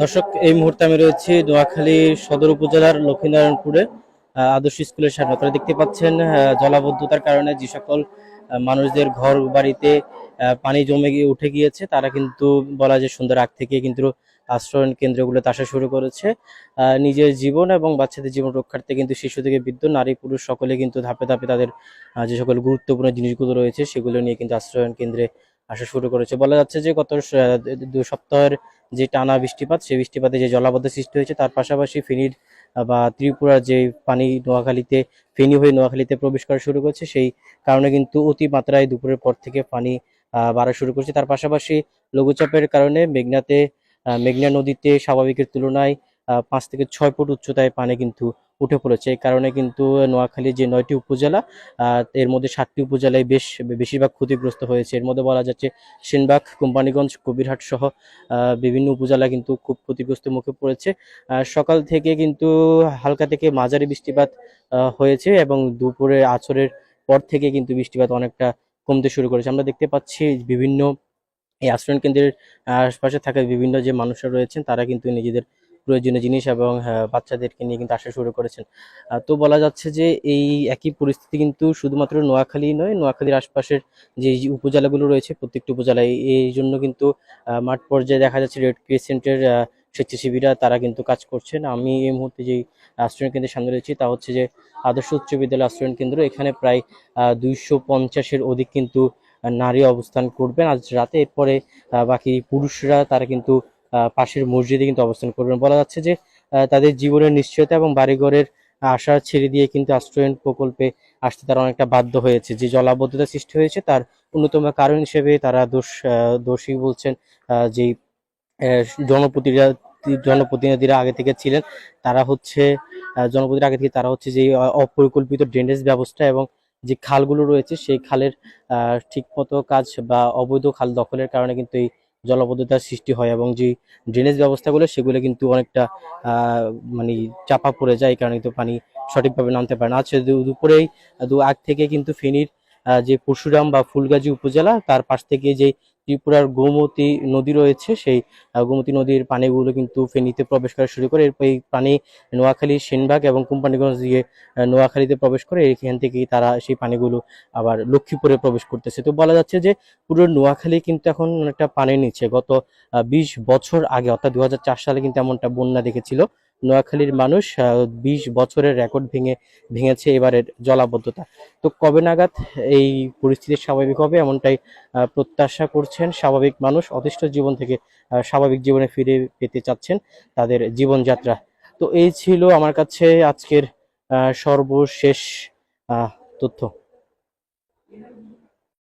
দর্শক, এই মুহূর্তে আমি রয়েছি নোয়াখালী সদর উপজেলার লক্ষ্মীনারায়ণপুরে আদর্শ স্কুলের সামনে। আপনারা দেখতে পাচ্ছেন জলাবদ্ধতার কারণে যে সকল মানুষদের ঘর বাড়িতে পানি জমে গিয়ে উঠে গিয়েছে, তারা কিন্তু বলা যায় সুন্দর আগ থেকে কিন্তু আশ্রয়ণ কেন্দ্রগুলোতে আসা শুরু করেছে। নিজের জীবন এবং বাচ্চাদের জীবন রক্ষার্থে কিন্তু শিশু থেকে বৃদ্ধ, নারী, পুরুষ সকলে কিন্তু ধাপে ধাপে তাদের যে সকল গুরুত্বপূর্ণ জিনিসগুলো রয়েছে, সেগুলো নিয়ে কিন্তু আশ্রয়ণ কেন্দ্রে আসা শুরু করেছে। বলা যাচ্ছে যে গত দু সপ্তাহের যে টানা বৃষ্টিপাত, সেই বৃষ্টিপাতে যে জলাবদ্ধ সৃষ্টি হয়েছে, তার পাশাপাশি ফেনীর বা ত্রিপুরার যে পানি নোয়াখালীতে, ফেনী হয়ে নোয়াখালীতে প্রবেশ করা শুরু করেছে, সেই কারণে কিন্তু অতিমাত্রায় দুপুরের পর থেকে পানি বাড়া শুরু করেছে। তার পাশাপাশি লঘুচাপের কারণে মেঘনাতে মেঘনা নদীতে স্বাভাবিকের তুলনায় পাঁচ থেকে ছয় ফুট উচ্চতায় পানি কিন্তু উঠে পড়েছে। এই কারণে কিন্তু নোয়াখালীর যে নয়টি উপজেলা এর মধ্যে সাতটি উপজেলায় বেশ বেশিরভাগ ক্ষতিগ্রস্ত হয়েছে। এর মধ্যে বলা যাচ্ছে সেনবাগ, কোম্পানিগঞ্জ, কবিরহাট সহ বিভিন্ন উপজেলা কিন্তু খুব ক্ষতিগ্রস্ত মুখে পড়েছে। সকাল থেকে কিন্তু হালকা থেকে মাঝারি বৃষ্টিপাত হয়েছে এবং দুপুরে আছরের পর থেকে কিন্তু বৃষ্টিপাত অনেকটা কমতে শুরু করেছে। আমরা দেখতে পাচ্ছি বিভিন্ন এই আশ্রয়ণ কেন্দ্রের আশপাশে থাকা বিভিন্ন যে মানুষরা রয়েছেন, তারা কিন্তু নিজেদের প্রয়োজনীয় জিনিস এবং আহ, বাচ্চাদেরকে নিয়ে কিন্তু আসা শুরু করেছেন। তো বলা যাচ্ছে যে এই একই পরিস্থিতি কিন্তু শুধুমাত্র নোয়াখালী নয় নোয়াখালীর আশপাশের যে উপজেলাগুলো রয়েছে প্রত্যেকটি উপজেলায় এই জন্য কিন্তু মাঠ পর্যায়ে দেখা যাচ্ছে রেড ক্রিসেন্টের স্বেচ্ছাসেবীরা তারা কিন্তু কাজ করছেন। আমি এই মুহূর্তে যে আশ্রয়ণ কেন্দ্রের সামনে রয়েছি তা হচ্ছে যে আদর্শ উচ্চ বিদ্যালয় আশ্রয়ণ কেন্দ্র। এখানে প্রায় দুইশো পঞ্চাশের অধিক কিন্তু নারী অবস্থান করবেন আজ রাতে। এরপরে বাকি পুরুষরা তারা কিন্তু পাশের মসজিদে কিন্তু অবস্থান করবেন। বলা যাচ্ছে যে তাদের জীবনের নিশ্চয়তা এবং বাড়িঘরের আশা ছেড়ে দিয়ে কিন্তু আশ্রয়ন প্রকল্পে আসতে তারা অনেকটা বাধ্য হয়েছে। যে জলাবদ্ধতা সৃষ্টি হয়েছে তার অন্যতম কারণ হিসেবে তারা দোষ দোষী বলছেন আহ, জনপ্রতিনিধিরা জনপ্রতিনিধিরা আগে থেকে ছিলেন তারা হচ্ছে আহ, জনপ্রতিনিধি আগে থেকে তারা হচ্ছে যে অপরিকল্পিত ড্রেনেজ ব্যবস্থা এবং যে খালগুলো রয়েছে সেই খালের ঠিকমতো কাজ বা অবৈধ খাল দখলের কারণে কিন্তু এই জলাবদ্ধতার সৃষ্টি হয় এবং যে ড্রেনেজ ব্যবস্থাগুলো, সেগুলো কিন্তু অনেকটা মানে চাপা পড়ে যায়, এই কারণে কিন্তু পানি সঠিকভাবে নামতে পারে না। দু- দুপুরেই, দু আগ থেকে কিন্তু ফেনীর যে পরশুরাম বা ফুলগাজী উপজেলা, তার পাশ থেকে যে ত্রিপুরার গোমতী নদী রয়েছে, সেই গোমতী নদীর পানিগুলো কিন্তু ফেনীতে প্রবেশ করা শুরু করে। এরপর এই পানি নোয়াখালী, সেনবাগ এবং কোম্পানিগঞ্জ দিয়ে নোয়াখালীতে প্রবেশ করে এখান থেকেই তারা সেই পানিগুলো আবার লক্ষ্মীপুরে প্রবেশ করতেছে। তো বলা যাচ্ছে যে পুরো নোয়াখালী কিন্তু এখন একটা পানির নিচ্ছে গত বিশ বছর আগে, অর্থাৎ দু হাজার চার সালে কিন্তু এমনটা বন্যা দেখেছিল। নোয়াখালীর মানুষ বিশ বছরের রেকর্ড ভেঙে, ভেঙেছে এবারের জলাবদ্ধতা। তো কবে নাগাদ এই পরিস্থিতি স্বাভাবিক হবে এমনটাই প্রত্যাশা করছেন স্বাভাবিক মানুষ, অতিষ্ঠ জীবন থেকে স্বাভাবিক জীবনে ফিরে পেতে চাচ্ছেন তাদের জীবনযাত্রা। তো এই ছিল আমার কাছে আজকের সর্বশেষ তথ্য।